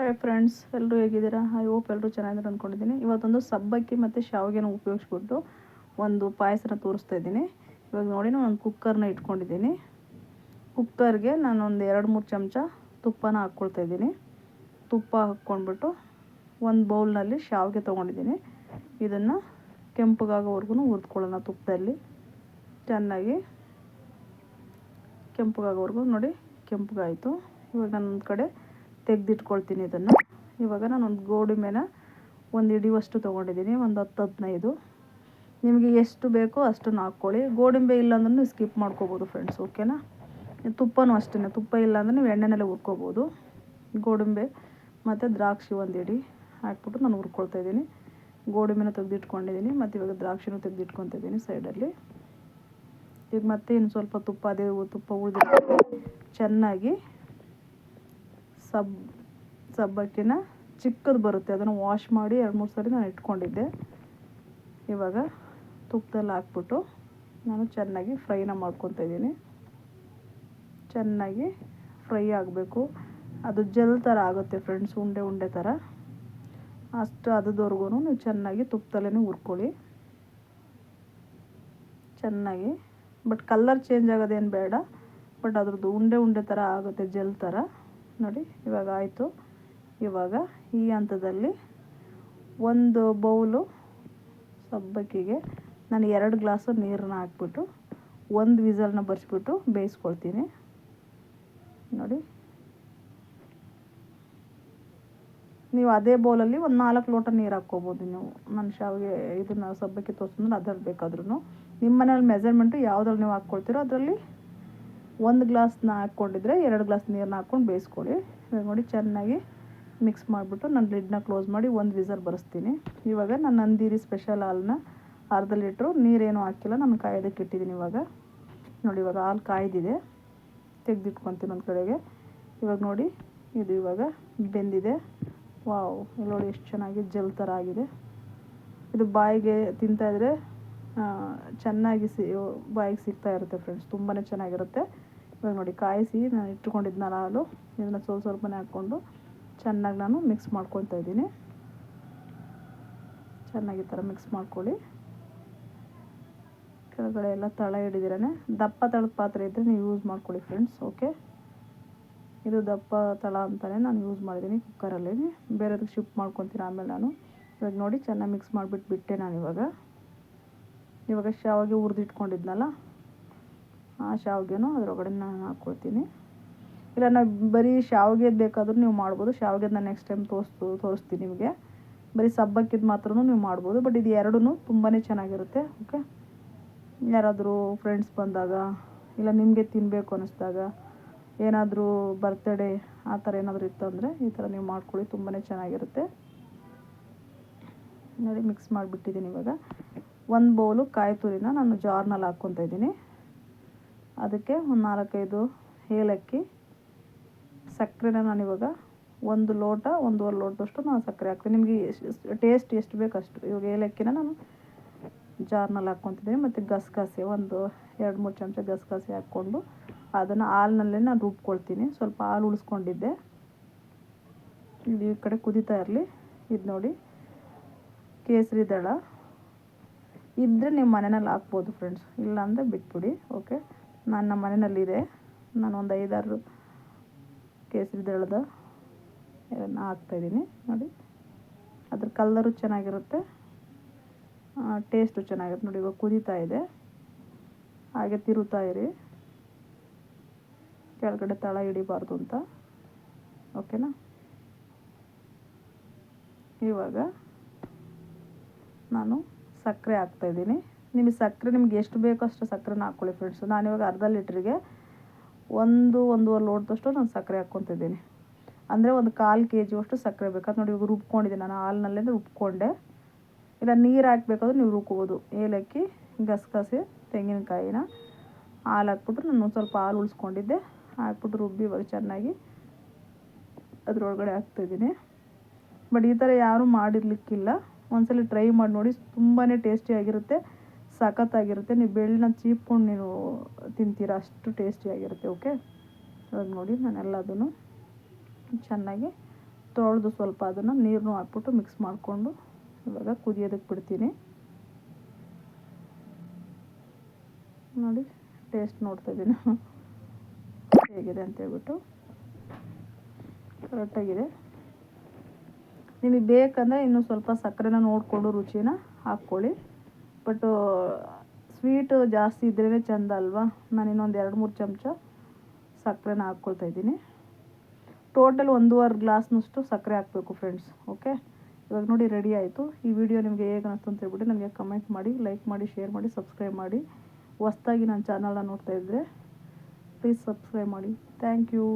Hi friends ಎಲ್ಲರೂ ಹೇಗಿದ್ದೀರಾ? I hope ಎಲ್ಲರೂ ಚೆನ್ನಾಗಿದ್ದಾರೆ ಅಂದ್ಕೊಂಡಿದ್ದೀನಿ ಇವತ್ತೊಂದು ಸಬ್ಬಕ್ಕಿ ಮತ್ತು ಶಾವಿಗೆನ ಉಪಯೋಗಿಸ್ಬಿಟ್ಟು ಒಂದು ಪಾಯಸನ ತೋರಿಸ್ತಾ ಇದ್ದೀನಿ. ಇವಾಗ ನೋಡಿ ನಾನು ಒಂದು ಕುಕ್ಕರ್ನ ಇಟ್ಕೊಂಡಿದ್ದೀನಿ. ಕುಕ್ಕರ್ಗೆ ನಾನು ಒಂದು ಎರಡು ಮೂರು ಚಮಚ ತುಪ್ಪನ ಹಾಕ್ಕೊಳ್ತಾ ಇದ್ದೀನಿ. ತುಪ್ಪ ಹಾಕ್ಕೊಂಡ್ಬಿಟ್ಟು ಒಂದು ಬೌಲ್ನಲ್ಲಿ ಶಾವಿಗೆ ತೊಗೊಂಡಿದ್ದೀನಿ. ಇದನ್ನು ಕೆಂಪಗಾಗೋವರೆಗೂ ಹುರಿದ್ಕೊಳ್ಳೋಣ ತುಪ್ಪದಲ್ಲಿ. ಚೆನ್ನಾಗಿ ಕೆಂಪಗಾಗೋವರೆಗೂ ನೋಡಿ ಕೆಂಪಗಾಯಿತು. ಇವಾಗ ನಾನು ಒಂದು ಕಡೆ ತೆಗೆದಿಟ್ಕೊಳ್ತೀನಿ ಇದನ್ನು. ಇವಾಗ ನಾನು ಒಂದು ಗೋಡಂಬಿನ ಒಂದು ಹಿಡಿಯುವಷ್ಟು ತೊಗೊಂಡಿದ್ದೀನಿ, ಒಂದು ಹತ್ತು ಹದಿನೈದು. ನಿಮಗೆ ಎಷ್ಟು ಬೇಕೋ ಅಷ್ಟನ್ನು ಹಾಕ್ಕೊಳ್ಳಿ. ಗೋಡಂಬಿ ಇಲ್ಲಾಂದ್ರೂ ಸ್ಕಿಪ್ ಮಾಡ್ಕೋಬೋದು ಫ್ರೆಂಡ್ಸ್ ಓಕೆನಾ ತುಪ್ಪನೂ ಅಷ್ಟೇ ತುಪ್ಪ ಇಲ್ಲಾಂದ್ರೆ ನೀವು ಎಣ್ಣೆನಲ್ಲೇ ಹುರ್ಕೋಬೋದು. ಗೋಡಂಬಿ ಮತ್ತು ದ್ರಾಕ್ಷಿ ಒಂದು ಹಿಡಿ ಹಾಕ್ಬಿಟ್ಟು ನಾನು ಹುರ್ಕೊಳ್ತಾ ಇದ್ದೀನಿ. ಗೋಡಂಬಿನ ತೆಗೆದಿಟ್ಕೊಂಡಿದ್ದೀನಿ, ಮತ್ತು ಇವಾಗ ದ್ರಾಕ್ಷಿನೂ ತೆಗೆದಿಟ್ಕೊತಿದ್ದೀನಿ ಸೈಡಲ್ಲಿ. ಈಗ ಮತ್ತೆ ಇನ್ನು ಸ್ವಲ್ಪ ತುಪ್ಪ, ಅದೇ ತುಪ್ಪ ಉಳಿದಿಟ್ಟು ಚೆನ್ನಾಗಿ ಸಬ್, ಸಬ್ಬಕ್ಕಿನ ಚಿಕ್ಕದು ಬರುತ್ತೆ. ಅದನ್ನು ವಾಶ್ ಮಾಡಿ ಎರಡು ಮೂರು ಸರಿ ನಾನು ಇಟ್ಕೊಂಡಿದ್ದೆ. ಇವಾಗ ತುಪ್ಪದಲ್ಲಿ ಹಾಕ್ಬಿಟ್ಟು ನಾನು ಚೆನ್ನಾಗಿ ಫ್ರೈನ ಮಾಡ್ಕೊತಾ ಇದ್ದೀನಿ. ಚೆನ್ನಾಗಿ ಫ್ರೈ ಆಗಬೇಕು. ಅದು ಜೆಲ್ ಥರ ಆಗುತ್ತೆ ಫ್ರೆಂಡ್ಸ್ ಉಂಡೆ ಉಂಡೆ ಥರ ಅಷ್ಟು ಅದದವರೆಗೂ ನೀವು ಚೆನ್ನಾಗಿ ತುಪ್ಪದಲ್ಲೇ ಹುರ್ಕೊಳ್ಳಿ. ಚೆನ್ನಾಗಿ. ಬಟ್ ಕಲ್ಲರ್ ಚೇಂಜ್ ಆಗೋದೇನು ಬೇಡ. ಬಟ್ ಅದ್ರದ್ದು ಉಂಡೆ ಉಂಡೆ ಥರ ಆಗುತ್ತೆ ಜೆಲ್ ಥರ ನೋಡಿ, ಇವಾಗ ಆಯಿತು. ಇವಾಗ ಈ ಹಂತದಲ್ಲಿ ಒಂದು ಬೌಲು ಸಬ್ಬಕ್ಕಿಗೆ ನಾನು ಎರಡು ಗ್ಲಾಸು ನೀರನ್ನ ಹಾಕ್ಬಿಟ್ಟು ಒಂದು ವಿಸಲ್ನ ಬರ್ಸ್ಬಿಟ್ಟು ಬೇಯಿಸ್ಕೊಳ್ತೀನಿ. ನೋಡಿ. ನೀವು ಅದೇ ಬೌಲಲ್ಲಿ ಒಂದು ನಾಲ್ಕು ಲೋಟ ನೀರು ಹಾಕ್ಕೋಬೋದು ನೀವು. ನಾನು ಶಾವಿಗೆ ಇದನ್ನು ಸಬ್ಬಕ್ಕಿ ತೋರಿಸಿದ್ರೆ ಅದ್ರಲ್ಲಿ ಬೇಕಾದ್ರೂ ನಿಮ್ಮ ಮನೇಲಿ ಮೆಜರ್ಮೆಂಟು ಯಾವುದ್ರಲ್ಲಿ ನೀವು ಹಾಕ್ಕೊಳ್ತೀರೋ ಅದರಲ್ಲಿ ಒಂದು ಗ್ಲಾಸ್ನ ಹಾಕ್ಕೊಂಡಿದ್ರೆ ಎರಡು ಗ್ಲಾಸ್ ನೀರನ್ನ ಹಾಕ್ಕೊಂಡು ಬೇಯಿಸ್ಕೊಳ್ಳಿ. ಇವಾಗ ನೋಡಿ ಚೆನ್ನಾಗಿ ಮಿಕ್ಸ್ ಮಾಡಿಬಿಟ್ಟು ನಾನು ಲಿಡ್ನ ಕ್ಲೋಸ್ ಮಾಡಿ ಒಂದು ವಿಸರ್ ಬರೆಸ್ತೀನಿ. ಇವಾಗ ನಾನು ನಂದಿರಿ ಸ್ಪೆಷಲ್ ಹಾಲನ್ನ ಅರ್ಧ ಲೀಟ್ರು ನೀರೇನು ಹಾಕಿಲ್ಲ, ನಾನು ಕಾಯೋದಕ್ಕೆ ಇಟ್ಟಿದ್ದೀನಿ ಇವಾಗ. ನೋಡಿ ಇವಾಗ ಹಾಲು ಕಾಯ್ದಿದೆ. ತೆಗೆದಿಟ್ಕೊತೀನಿ ಒಂದು ಕಡೆಗೆ. ಇವಾಗ ನೋಡಿ, ಇದು ಇವಾಗ ಬೆಂದಿದೆ. ವಾವ್ ನೋಡಿ ಎಷ್ಟು ಚೆನ್ನಾಗಿ ಜಲ್ ಥರ ಆಗಿದೆ. ಇದು ಬಾಯಿಗೆ ತಿಂತಾಯಿದ್ರೆ ಚೆನ್ನಾಗಿ ಸಿ, ಬಾಯಿಗೆ ಸಿಗ್ತಾ ಇರುತ್ತೆ ಫ್ರೆಂಡ್ಸ್ ತುಂಬಾ ಚೆನ್ನಾಗಿರುತ್ತೆ. ಇವಾಗ ನೋಡಿ, ಕಾಯಿಸಿ ನಾನು ಇಟ್ಕೊಂಡಿದ್ನಲ್ಲ ಹಾಲು. ಇದನ್ನು ಸ್ವಲ್ಪ ಸ್ವಲ್ಪನೇ ಹಾಕ್ಕೊಂಡು ಚೆನ್ನಾಗಿ ನಾನು ಮಿಕ್ಸ್ ಮಾಡ್ಕೊತಾ ಇದ್ದೀನಿ. ಚೆನ್ನಾಗಿ ಥರ ಮಿಕ್ಸ್ ಮಾಡ್ಕೊಳ್ಳಿ. ಕೆಳಗಡೆ ಎಲ್ಲ ತಳ ಹಿಡಿದಿರೇ ದಪ್ಪ ತಳದ ಪಾತ್ರೆ ಇದ್ದರೆ ನೀವು ಯೂಸ್ ಮಾಡ್ಕೊಳ್ಳಿ ಫ್ರೆಂಡ್ಸ್ ಓಕೆ ಇದು ದಪ್ಪ ತಳ ಅಂತಲೇ ನಾನು ಯೂಸ್ ಮಾಡಿದ್ದೀನಿ ಕುಕ್ಕರಲ್ಲಿ ಬೇರೆದಕ್ಕೆ ಶಿಫ್ಟ್ ಮಾಡ್ಕೊತೀನಿ ಆಮೇಲೆ ನಾನು. ಇವಾಗ ನೋಡಿ, ಚೆನ್ನಾಗಿ ಮಿಕ್ಸ್ ಮಾಡಿಬಿಟ್ಟು ಬಿಟ್ಟೆ ನಾನು ಇವಾಗ. ಇವಾಗ ಶಾವಿಗೆ ಹುರಿದಿಟ್ಕೊಂಡಿದ್ನಲ್ಲ ಶಾವಿಗೆನೂ ಅದರೊಳಗಡೆ ನಾನು ಹಾಕ್ಕೊಳ್ತೀನಿ ಇಲ್ಲ, ನಾವು ಬರೀ ಶಾವಿಗೆದು ಬೇಕಾದರೂ ನೀವು ಮಾಡ್ಬೋದು. ಶಾವಿಗೆದ ನಾನು ನೆಕ್ಸ್ಟ್ ಟೈಮ್ ತೋರಿಸ್ತು, ತೋರಿಸ್ತೀನಿ ನಿಮಗೆ. ಬರೀ ಸಬ್ಬಕ್ಕಿದ್ದು ಮಾತ್ರ ನೀವು ಮಾಡ್ಬೋದು. ಬಟ್ ಇದು ಎರಡೂ ತುಂಬಾ ಚೆನ್ನಾಗಿರುತ್ತೆ ಓಕೆ ಯಾರಾದರೂ ಫ್ರೆಂಡ್ಸ್ ಬಂದಾಗ, ಇಲ್ಲ ನಿಮಗೆ ತಿನ್ನಬೇಕು ಅನ್ನಿಸ್ದಾಗ ಏನಾದರೂ ಬರ್ತ್ಡೇ ಆ ಥರ ಏನಾದರೂ ಇತ್ತು ಅಂದರೆ ಈ ಥರ ನೀವು ಮಾಡ್ಕೊಳ್ಳಿ ತುಂಬಾ ಚೆನ್ನಾಗಿರುತ್ತೆ. ನೋಡಿ ಮಿಕ್ಸ್ ಮಾಡಿಬಿಟ್ಟಿದ್ದೀನಿ ಇವಾಗ. ಒಂದು ಬೌಲು ಕಾಯಿ ತುರಿನ ನಾನು ಜಾರ್ನಲ್ಲಿ ಹಾಕ್ಕೊತಾ ಇದ್ದೀನಿ. ಅದಕ್ಕೆ ಒಂದು ನಾಲ್ಕೈದು ಏಲಕ್ಕಿ, ಸಕ್ಕರೆನ ನಾನಿವಾಗ ಒಂದು ಲೋಟ, ಒಂದೂವರೆ ಲೋಟದಷ್ಟು ನಾನು ಸಕ್ಕರೆ ಹಾಕ್ತೀನಿ. ನಿಮಗೆ ಟೇಸ್ಟ್ ಎಷ್ಟು ಬೇಕು ಅಷ್ಟು ಇವಾಗ ಏಲಕ್ಕಿನ ನಾನು ಜಾರ್ನಲ್ಲಿ ಹಾಕ್ಕೊತಿದ್ದೀನಿ. ಮತ್ತು ಗಸಗಸೆ, ಒಂದು ಎರಡು ಮೂರು ಚಮಚ ಗಸಗಸೆ ಹಾಕ್ಕೊಂಡು ಅದನ್ನು ಹಾಲಿನಲ್ಲೇ ನಾನು ರುಬ್ಕೊಳ್ತೀನಿ. ಸ್ವಲ್ಪ ಹಾಲು ಉಳಿಸ್ಕೊಂಡಿದ್ದೆ. ಇಲ್ಲಿ ಈ ಕಡೆ ಕುದೀತಾ ಇರಲಿ. ಇದು ನೋಡಿ. ಕೇಸರಿ ದಳ. ಇದ್ದರೆ ನಿಮ್ಮ ಮನೆಯಲ್ಲಿ ಹಾಕ್ಬೋದು ಫ್ರೆಂಡ್ಸ್ ಇಲ್ಲಾಂದರೆ ಬಿಟ್ಬಿಡಿ ಓಕೆ ನಾನು ನಮ್ಮ ಮನೆಯಲ್ಲಿದೆ. ನಾನು ಒಂದು ಐದಾರು ಕೇಸರಿ ದಳದ ಇದನ್ನು ಹಾಕ್ತಾಯಿದ್ದೀನಿ ನೋಡಿ, ಅದ್ರ ಕಲ್ಲರು ಚೆನ್ನಾಗಿರುತ್ತೆ. ಟೇಸ್ಟು ಚೆನ್ನಾಗಿರುತ್ತೆ. ನೋಡಿ, ಇವಾಗ ಕುದೀತಾ ಇದೆ. ಹಾಗೆ ತಿರುತ್ತಾ ಇರಿ. ಕೆಳಗಡೆ ತಳ ಹಿಡಿಬಾರ್ದು ಅಂತ. ಓಕೆನಾ ಇವಾಗ ನಾನು ಸಕ್ಕರೆ ಹಾಕ್ತಾಯಿದ್ದೀನಿ ನಿಮಗೆ ಸಕ್ಕರೆ, ನಿಮ್ಗೆ ಎಷ್ಟು ಬೇಕೋ ಅಷ್ಟು ಸಕ್ಕರೆನ ಹಾಕ್ಕೊಳ್ಳಿ ಫ್ರೆಂಡ್ಸು ನಾನಿವಾಗ ಅರ್ಧ ಲೀಟ್ರಿಗೆ ಒಂದು, ಒಂದೂವರೆ ಲೋಟದಷ್ಟು ನಾನು ಸಕ್ಕರೆ ಹಾಕ್ಕೊತಿದ್ದೀನಿ. ಅಂದರೆ ಒಂದು ಕಾಲು ಕೆ ಜಿಯಷ್ಟು ಸಕ್ಕರೆ ಬೇಕಾದ ನೋಡಿ ಇವಾಗ ರುಬ್ಕೊಂಡಿದ್ದೀನಿ ನಾನು, ಹಾಲಿನಲ್ಲೇ ರುಬ್ಕೊಂಡೆ. ಇಲ್ಲ, ನೀರು ಹಾಕ್ಬೇಕಾದ್ರೆ ನೀವು ರುಬ್ಬೋದು ಏಲಕ್ಕಿ, ಗಸಗಸೆ, ತೆಂಗಿನಕಾಯಿನ ಹಾಲು ಹಾಕ್ಬಿಟ್ಟು ನಾನು ಒಂದು ಸ್ವಲ್ಪ ಹಾಲು ಉಳಿಸ್ಕೊಂಡಿದ್ದೆ. ಹಾಕ್ಬಿಟ್ಟು ರುಬ್ಬಿ ಇವಾಗ ಚೆನ್ನಾಗಿ ಅದರೊಳಗಡೆ ಹಾಕ್ತಿದ್ದೀನಿ. ಬಟ್ ಈ ಥರ ಯಾರೂ ಮಾಡಿರ್ಲಿಕ್ಕಿಲ್ಲ. ಒಂದ್ಸಲ ಟ್ರೈ ಮಾಡಿ ನೋಡಿ ತುಂಬಾ ಟೇಸ್ಟಿಯಾಗಿರುತ್ತೆ ಸಖತ್ತಾಗಿರುತ್ತೆ. ನೀವು ಬೆಳ್ಳನ್ನ ಚೀಪ್ಕೊಂಡು ನೀವು ತಿಂತೀರ, ಅಷ್ಟು ಟೇಸ್ಟಿಯಾಗಿರುತ್ತೆ ಓಕೆ ಇವಾಗ ನೋಡಿ ನಾನು ಎಲ್ಲದನ್ನು ಚೆನ್ನಾಗಿ ತೊಳೆದು ಸ್ವಲ್ಪ ಅದನ್ನು ನೀರನ್ನು ಹಾಕ್ಬಿಟ್ಟು ಮಿಕ್ಸ್ ಮಾಡಿಕೊಂಡು ಇವಾಗ ಕುದಿಯೋದಕ್ಕೆ ಬಿಡ್ತೀನಿ. ನೋಡಿ ಟೇಸ್ಟ್ ನೋಡ್ತಾ ಇದ್ದೀನಿ. ಹೇಗಿದೆ ಅಂತ ಹೇಳ್ಬಿಟ್ಟು. ಕರೆಕ್ಟಾಗಿದೆ. ನಿಮಗೆ ಬೇಕಂದರೆ ಇನ್ನೂ ಸ್ವಲ್ಪ ಸಕ್ಕರೆನ ನೋಡಿಕೊಂಡು ರುಚಿನ ಹಾಕ್ಕೊಳ್ಳಿ. ಬಟ್ ಸ್ವೀಟ್ ಜಾಸ್ತಿ ಇದ್ರೇ ಚಂದ ಅಲ್ವಾ? ನಾನು ಇನ್ನೊಂದು ಎರಡು ಮೂರು ಚಮಚ ಸಕ್ಕರೆನ ಹಾಕ್ಕೊಳ್ತಾ ಇದ್ದೀನಿ. ಟೋಟಲ್ ಒಂದೂವರೆ ಗ್ಲಾಸ್ನಷ್ಟು ಸಕ್ಕರೆ ಹಾಕಬೇಕು ಫ್ರೆಂಡ್ಸ್ ಓಕೆ ಇವಾಗ ನೋಡಿ ರೆಡಿ ಆಯಿತು. ಈ ವಿಡಿಯೋ ನಿಮಗೆ ಹೇಗೆ ಅನಿಸ್ತು ಅಂತ ಹೇಳ್ಬಿಟ್ಟು ನನಗೆ ಕಮೆಂಟ್ ಮಾಡಿ ಲೈಕ್ ಮಾಡಿ ಶೇರ್ ಮಾಡಿ ಸಬ್ಸ್ಕ್ರೈಬ್ ಮಾಡಿ. ಹೊಸ್ದಾಗಿ ನನ್ನ ಚಾನಲ್ನ ನೋಡ್ತಾ ಇದ್ದರೆ ಪ್ಲೀಸ್ ಸಬ್ಸ್ಕ್ರೈಬ್ ಮಾಡಿ. Thank you